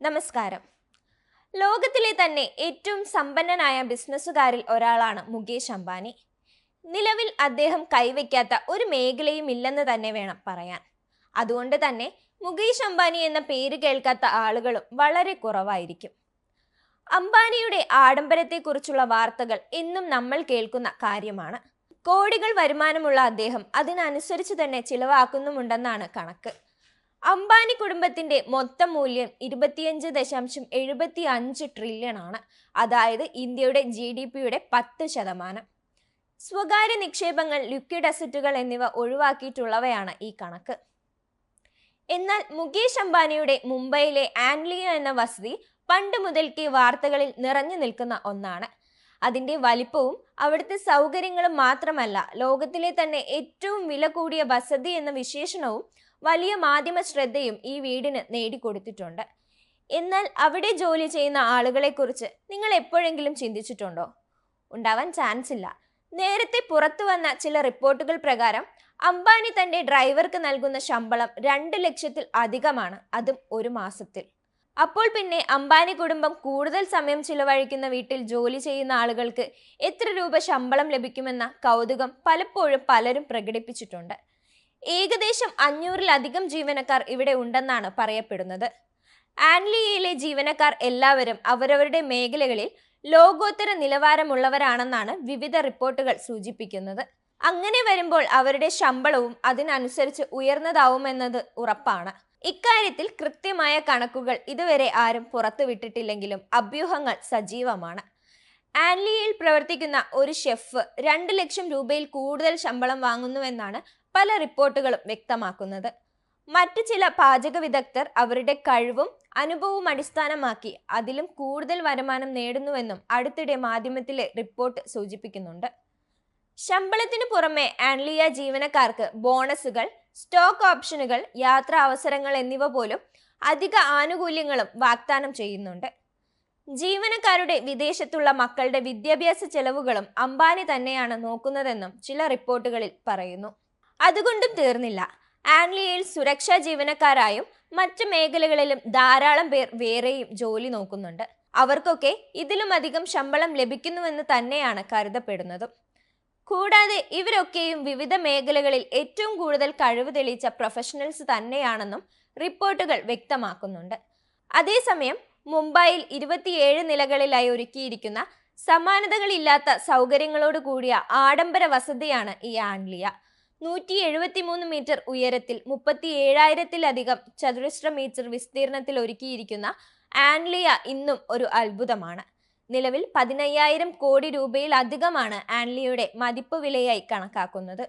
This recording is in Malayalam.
നമസ്കാരം. ലോകത്തിലെ തന്നെ ഏറ്റവും സമ്പന്നനായ ബിസിനസ്സുകാരിൽ ഒരാളാണ് മുകേഷ് അംബാനി. നിലവിൽ അദ്ദേഹം കൈവയ്ക്കാത്ത ഒരു മേഖലയും ഇല്ലെന്ന് തന്നെ വേണം പറയാൻ. അതുകൊണ്ട് തന്നെ മുകേഷ് അംബാനി എന്ന പേര് കേൾക്കാത്ത ആളുകളും വളരെ കുറവായിരിക്കും. അംബാനിയുടെ ആഡംബരത്തെക്കുറിച്ചുള്ള വാർത്തകൾ എന്നും നമ്മൾ കേൾക്കുന്ന കാര്യമാണ്. കോടികൾ വരുമാനമുള്ള അദ്ദേഹം അതിനനുസരിച്ച് തന്നെ ചിലവാക്കുന്നുമുണ്ടെന്നാണ് കണക്ക്. അംബാനി കുടുംബത്തിന്റെ മൊത്തം മൂല്യം ഇരുപത്തിയഞ്ച് ദശാംശം എഴുപത്തി അഞ്ച് ട്രില്യൺ ആണ്. അതായത് ഇന്ത്യയുടെ ജി ഡി പിയുടെ പത്ത് ശതമാനം. സ്വകാര്യ നിക്ഷേപങ്ങൾ ലിക്വിഡ് അസറ്റുകൾ എന്നിവ ഒഴിവാക്കിയിട്ടുള്ളവയാണ് ഈ കണക്ക്. എന്നാൽ മുകേഷ് അംബാനിയുടെ മുംബൈയിലെ ആൻലിയ എന്ന വസതി പണ്ട് മുതൽക്കേ വാർത്തകളിൽ നിറഞ്ഞു നിൽക്കുന്ന ഒന്നാണ്. അതിന്റെ വലിപ്പവും അവിടുത്തെ സൗകര്യങ്ങളും മാത്രമല്ല ലോകത്തിലെ തന്നെ ഏറ്റവും വില കൂടിയ വസതി എന്ന വിശേഷണവും വലിയ മാധ്യമ ശ്രദ്ധയും ഈ വീടിന് നേടിക്കൊടുത്തിട്ടുണ്ട്. എന്നാൽ അവിടെ ജോലി ചെയ്യുന്ന ആളുകളെക്കുറിച്ച് നിങ്ങൾ എപ്പോഴെങ്കിലും ചിന്തിച്ചിട്ടുണ്ടോ? ഉണ്ടാവാൻ ചാൻസ് ഇല്ല. നേരത്തെ പുറത്തു വന്ന ചില റിപ്പോർട്ടുകൾ പ്രകാരം അംബാനി തന്റെ ഡ്രൈവർക്ക് നൽകുന്ന ശമ്പളം രണ്ട് ലക്ഷത്തിൽ അധികമാണ് അതും ഒരു മാസത്തിൽ. അപ്പോൾ പിന്നെ അംബാനി കുടുംബം കൂടുതൽ സമയം ചിലവഴിക്കുന്ന വീട്ടിൽ ജോലി ചെയ്യുന്ന ആളുകൾക്ക് എത്ര രൂപ ശമ്പളം ലഭിക്കുമെന്ന കൗതുകം പലപ്പോഴും പലരും പ്രകടിപ്പിച്ചിട്ടുണ്ട്. ഏകദേശം അഞ്ഞൂറിലധികം ജീവനക്കാർ ഇവിടെ ഉണ്ടെന്നാണ് പറയപ്പെടുന്നത്. ആൻലിയയിലെ ജീവനക്കാർ എല്ലാവരും അവരവരുടെ മേഖലകളിൽ ലോകോത്തര നിലവാരമുള്ളവരാണെന്നാണ് വിവിധ റിപ്പോർട്ടുകൾ സൂചിപ്പിക്കുന്നത്. അങ്ങനെ വരുമ്പോൾ അവരുടെ ശമ്പളവും അതിനനുസരിച്ച് ഉയർന്നതാവുമെന്നത് ഉറപ്പാണ്. ഇക്കാര്യത്തിൽ കൃത്യമായ കണക്കുകൾ ഇതുവരെ ആരും പുറത്തുവിട്ടിട്ടില്ലെങ്കിലും അഭ്യൂഹങ്ങൾ സജീവമാണ്. ആൻലിയയിൽ പ്രവർത്തിക്കുന്ന ഒരു ഷെഫ് രണ്ട് ലക്ഷം രൂപയിൽ കൂടുതൽ ശമ്പളം വാങ്ങുന്നുവെന്നാണ് പല റിപ്പോർട്ടുകളും വ്യക്തമാക്കുന്നത്. മറ്റു ചില പാചക വിദഗ്ധർ അവരുടെ കഴിവും അനുഭവവും അടിസ്ഥാനമാക്കി അതിലും കൂടുതൽ വരുമാനം നേടുന്നുവെന്നും അടുത്തിടെ മാധ്യമത്തിലെ റിപ്പോർട്ട് സൂചിപ്പിക്കുന്നുണ്ട്. ശമ്പളത്തിനു പുറമെ ആൻലിയ ജീവനക്കാർക്ക് ബോണസുകൾ സ്റ്റോക്ക് ഓപ്ഷനുകൾ യാത്രാ അവസരങ്ങൾ എന്നിവ പോലും അധിക ആനുകൂല്യങ്ങളും വാഗ്ദാനം ചെയ്യുന്നുണ്ട്. ജീവനക്കാരുടെ വിദേശത്തുള്ള മക്കളുടെ വിദ്യാഭ്യാസ ചെലവുകളും അംബാനി തന്നെയാണ് നോക്കുന്നതെന്നും ചില റിപ്പോർട്ടുകളിൽ പറയുന്നു. അതുകൊണ്ടും തീർന്നില്ല. ആംഗ്ലിയയിൽ സുരക്ഷാ ജീവനക്കാരായും മറ്റ് മേഖലകളിലും ധാരാളം പേർ വേറെയും ജോലി നോക്കുന്നുണ്ട്. അവർക്കൊക്കെ ഇതിലും അധികം ശമ്പളം ലഭിക്കുന്നുവെന്ന് തന്നെയാണ് കരുതപ്പെടുന്നതും. കൂടാതെ ഇവരൊക്കെയും വിവിധ മേഖലകളിൽ ഏറ്റവും കൂടുതൽ കഴിവ് തെളിയിച്ച പ്രൊഫഷണൽസ് തന്നെയാണെന്നും റിപ്പോർട്ടുകൾ വ്യക്തമാക്കുന്നുണ്ട്. അതേസമയം മുംബൈയിൽ ഇരുപത്തിയേഴ് നിലകളിലായി ഒരുക്കിയിരിക്കുന്ന സമാനതകളില്ലാത്ത സൗകര്യങ്ങളോട് കൂടിയ ആഡംബര വസതിയാണ് ഈ ആൻലിയ നൂറ്റി എഴുപത്തിമൂന്ന് മീറ്റർ ഉയരത്തിൽ മുപ്പത്തി ഏഴായിരത്തിലധികം ചതുരശ്ര മീറ്റർ വിസ്തീർണത്തിൽ ഒരുക്കിയിരിക്കുന്ന ആൻലിയ ഇന്നും ഒരു അത്ഭുതമാണ്. നിലവിൽ പതിനയ്യായിരം കോടി രൂപയിലധികമാണ് ആൻലിയുടെ മതിപ്പ് വിലയായി കണക്കാക്കുന്നത്.